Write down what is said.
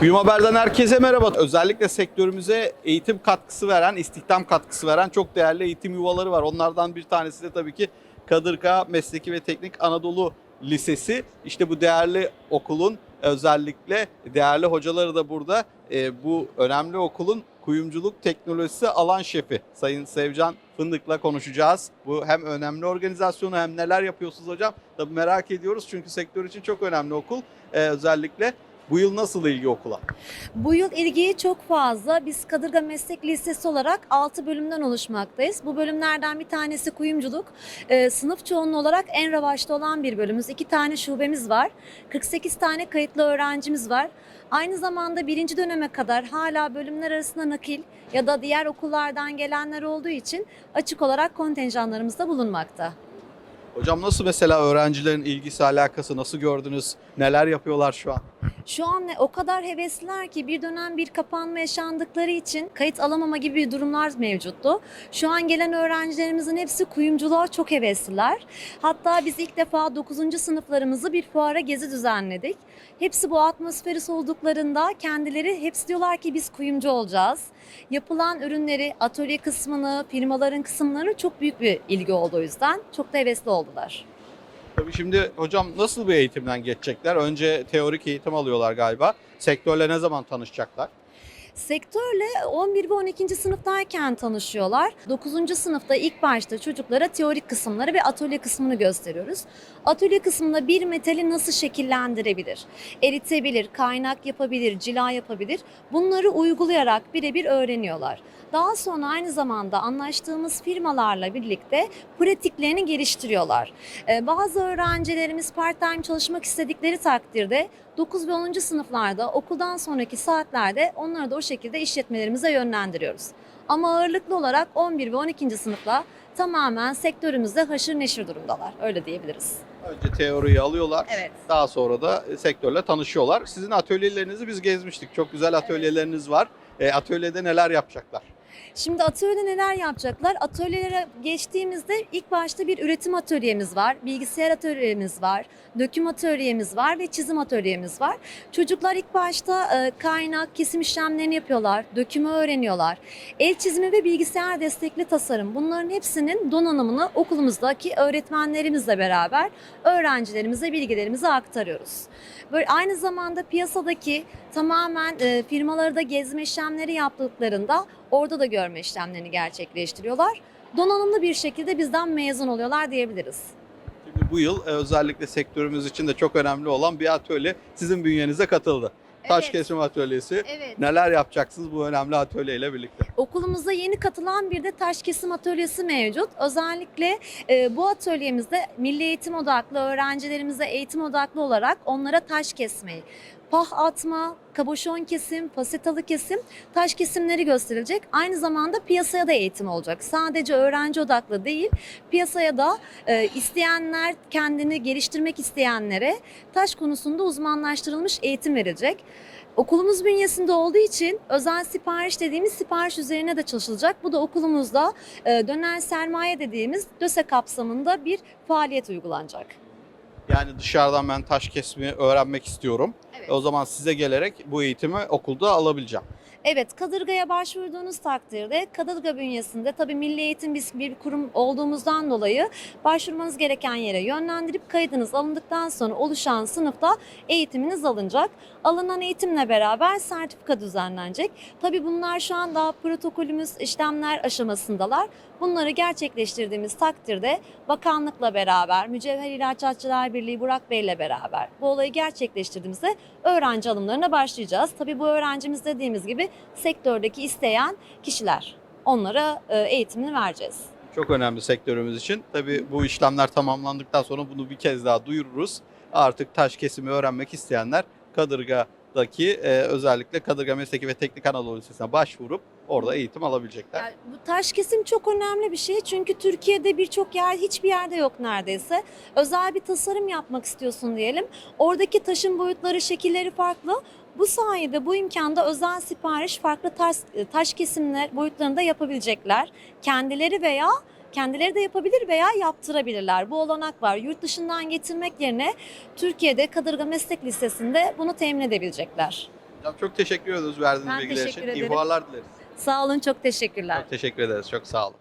Kuyum Haber'den herkese merhaba. Özellikle sektörümüze eğitim katkısı veren, istihdam katkısı veren çok değerli eğitim yuvaları var. Onlardan bir tanesi de tabii ki Kadırga Mesleki ve Teknik Anadolu Lisesi. İşte bu değerli okulun özellikle değerli hocaları da burada. Ee, bu önemli okulun kuyumculuk teknolojisi alan şefi Sayın Sevcan Fındık'la konuşacağız. Bu hem önemli organizasyonu hem neler yapıyorsunuz hocam? Tabii merak ediyoruz çünkü sektör için çok önemli okul. Ee, özellikle bu yıl nasıl ilgi okula? Bu yıl ilgiyi çok fazla. Biz Kadırga Meslek Lisesi olarak 6 bölümden oluşmaktayız. Bu bölümlerden bir tanesi kuyumculuk. Ee, sınıf çoğunluğu olarak en revaçta olan bir bölümümüz. 2 tane şubemiz var. 48 tane kayıtlı öğrencimiz var. Aynı zamanda birinci döneme kadar hala bölümler arasında nakil ya da diğer okullardan gelenler olduğu için açık olarak kontenjanlarımız da bulunmakta. Hocam nasıl mesela öğrencilerin ilgisi alakası nasıl gördünüz? Neler yapıyorlar şu an? Şu an o kadar hevesliler ki bir dönem bir kapanma yaşandıkları için kayıt alamama gibi durumlar mevcuttu. Şu an gelen öğrencilerimizin hepsi kuyumculuğa çok hevesliler. Hatta biz ilk defa 9. sınıflarımızı bir fuara gezi düzenledik. Hepsi bu atmosferi solduklarında kendileri hepsi diyorlar ki biz kuyumcu olacağız. Yapılan ürünleri, atölye kısmını, firmaların kısımlarını çok büyük bir ilgi oldu o yüzden. Çok da hevesli oldular. Şimdi hocam nasıl bir eğitimden geçecekler? Önce teorik eğitim alıyorlar galiba. Sektörle ne zaman tanışacaklar? Sektörle 11 ve 12. sınıftayken tanışıyorlar. 9. sınıfta ilk başta çocuklara teorik kısımları ve atölye kısmını gösteriyoruz. Atölye kısmında bir metali nasıl şekillendirebilir, eritebilir, kaynak yapabilir, cila yapabilir bunları uygulayarak birebir öğreniyorlar. Daha sonra aynı zamanda anlaştığımız firmalarla birlikte pratiklerini geliştiriyorlar. Ee, Bazı öğrencilerimiz part-time çalışmak istedikleri takdirde 9 ve 10. sınıflarda okuldan sonraki saatlerde onları da o şekilde işletmelerimize yönlendiriyoruz. Ama ağırlıklı olarak 11 ve 12. sınıfla tamamen sektörümüzde haşır neşir durumdalar. Öyle diyebiliriz. Önce teoriyi alıyorlar. Evet. Daha sonra da sektörle tanışıyorlar. Sizin atölyelerinizi biz gezmiştik. Çok güzel atölyeleriniz var. E, atölyede neler yapacaklar? Şimdi atölyede neler yapacaklar? Atölyelere geçtiğimizde ilk başta bir üretim atölyemiz var, bilgisayar atölyemiz var, döküm atölyemiz var ve çizim atölyemiz var. Çocuklar ilk başta e, kaynak, kesim işlemlerini yapıyorlar, dökümü öğreniyorlar. El çizimi ve bilgisayar destekli tasarım bunların hepsinin donanımını okulumuzdaki öğretmenlerimizle beraber öğrencilerimize bilgilerimizi aktarıyoruz. Böyle aynı zamanda piyasadaki tamamen e, firmaları da gezme işlemleri yaptıklarında orada da görme işlemlerini gerçekleştiriyorlar. Donanımlı bir şekilde bizden mezun oluyorlar diyebiliriz. Şimdi bu yıl e, özellikle sektörümüz için de çok önemli olan bir atölye sizin bünyenize katıldı. Taş Evet. kesim atölyesi. Evet. Neler yapacaksınız bu önemli atölyeyle birlikte? Okulumuzda yeni katılan bir de taş kesim atölyesi mevcut. Özellikle e, bu atölyemizde milli eğitim odaklı öğrencilerimize eğitim odaklı olarak onlara taş kesmeyi, pah atma, kaboşon kesim, pasetalı kesim, taş kesimleri gösterilecek. Aynı zamanda piyasaya da eğitim olacak. Sadece öğrenci odaklı değil, piyasaya da e, isteyenler, kendini geliştirmek isteyenlere taş konusunda uzmanlaştırılmış eğitim verilecek. Okulumuz bünyesinde olduğu için özel sipariş dediğimiz sipariş üzerine de çalışılacak. Bu da okulumuzda e, döner sermaye dediğimiz DÖSE kapsamında bir faaliyet uygulanacak. Yani dışarıdan ben taş kesimi öğrenmek istiyorum. Evet. O zaman size gelerek bu eğitimi okulda alabileceğim. Evet, Kadırga'ya başvurduğunuz takdirde Kadırga bünyesinde tabii Milli Eğitim biz bir kurum olduğumuzdan dolayı başvurmanız gereken yere yönlendirip kaydınız alındıktan sonra oluşan sınıfta eğitiminiz alınacak. Alınan eğitimle beraber sertifika düzenlenecek. Tabii bunlar şu an daha protokolümüz işlemler aşamasındalar. Bunları gerçekleştirdiğimiz takdirde bakanlıkla beraber, Mücevher İlaçatçılar Birliği Burak Bey ile beraber bu olayı gerçekleştirdiğimizde öğrenci alımlarına başlayacağız. Tabii bu öğrencimiz dediğimiz gibi sektördeki isteyen kişiler. Onlara e, eğitimini vereceğiz. Çok önemli sektörümüz için. Tabii bu işlemler tamamlandıktan sonra bunu bir kez daha duyururuz. Artık taş kesimi öğrenmek isteyenler Kadırga'daki e, özellikle Kadırga Mesleki ve Teknik Anadolu Lisesi'ne başvurup orada eğitim alabilecekler. Yani bu taş kesim çok önemli bir şey çünkü Türkiye'de birçok yer hiçbir yerde yok neredeyse. Özel bir tasarım yapmak istiyorsun diyelim. Oradaki taşın boyutları, şekilleri farklı. Bu sayede bu imkanda özel sipariş farklı taş, taş kesimler boyutlarında yapabilecekler. Kendileri veya kendileri de yapabilir veya yaptırabilirler. Bu olanak var. Yurt dışından getirmek yerine Türkiye'de Kadırga Meslek Lisesi'nde bunu temin edebilecekler. Hocam çok teşekkür ediyoruz verdiğiniz Ben bilgiler için. teşekkür İyi ederim. fuarlar dileriz. Sağ olun, çok teşekkürler. Çok teşekkür ederiz. Çok sağ olun.